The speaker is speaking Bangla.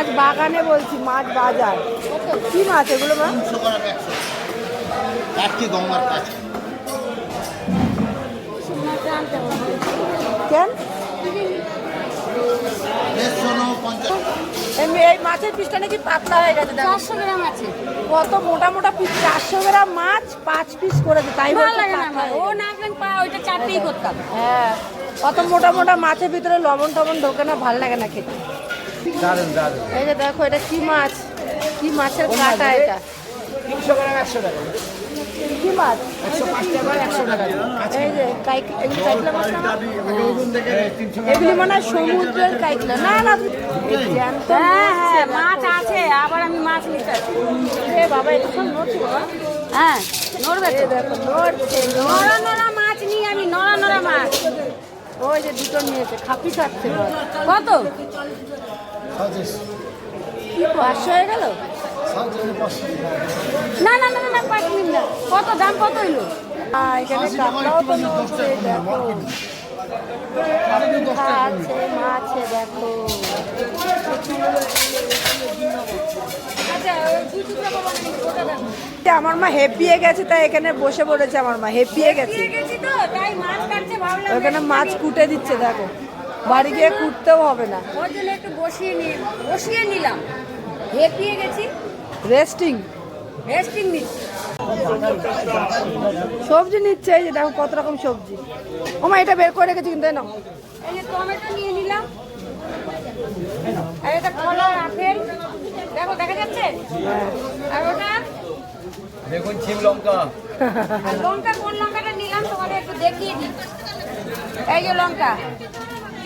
মাছ বাগানে বলছি মাছ বাজার। কি মাছ এগুলো মা? গঙ্গার কাছে। কেন? এই মাছের পিসটা নাকি পাতলা হয়ে গেছে চারশো গ্রাম আছে। কত মোটা মোটা পিস চারশো গ্রাম মাছ পাঁচ পিস করেছে তাই ভালো লাগে না ও না পা ওইটা চারটেই করতাম। হ্যাঁ কত মোটা মোটা মাছের ভিতরে লবণ টবণ ঢোকে না ভালো লাগে না খেতে। দারুণ দারুণ এই যে দেখো এটা কি মাছ? কি মাছের কাটা এটা? তিনশো গ্রাম একশো টাকা। কি মাছ? একশো পাঁচ টাকা একশো টাকা। এই যে এগুলি কাইকলা মাছ না? তিনশো এগুলি মনে হয় সমুদ্রের কাইকলা। না না হ্যাঁ হ্যাঁ মাছ আছে আবার আমি মাছ নিতে আসি। বাবা এটা সব নড়ছে বাবা। হ্যাঁ নড়বে তো। দেখো নড়ছে নড়ছে। নড়া নড়া মাছ নিয়ে আমি নড়া নড়া মাছ। ওই যে দুটো নিয়েছে খাপি খাচ্ছে কত? কি পাঁচশো হয়ে গেল? না না না না, না পাঁচ মিনিট না। কত দাম কত হইল? এখানে কাঁকড়াও তো নড়ছে দেখো। আছে মাছে দেখো। আচ্ছা আমার মা হেপিয়ে গেছে তাই এখানে বসে পড়েছে আমার মা হেপিয়ে গেছে। ওখানে মাছ কুটে দিচ্ছে দেখো। বাড়ি গিয়ে কুটতেও হবে না। ওর জন্য একটু বসিয়ে নি বসিয়ে নিলাম। হেপিয়ে গেছি। রেস্টিং রেস্টিং নিচ্ছি। সবজি নিচ্ছে এই যে দেখো কত রকম সবজি। ও মা এটা বের করে রেখেছি কিন্তু এই নাও। এই যে টমেটো নিয়ে নিলাম। আর এটা কলা আপেল। দেখো দেখা যাচ্ছে? আর ওটা? দেখুন ছিম লঙ্কা। আর লঙ্কা কোন লঙ্কাটা নিলাম তোমাদের একটু দেখিয়ে দিই। এই যে লঙ্কা।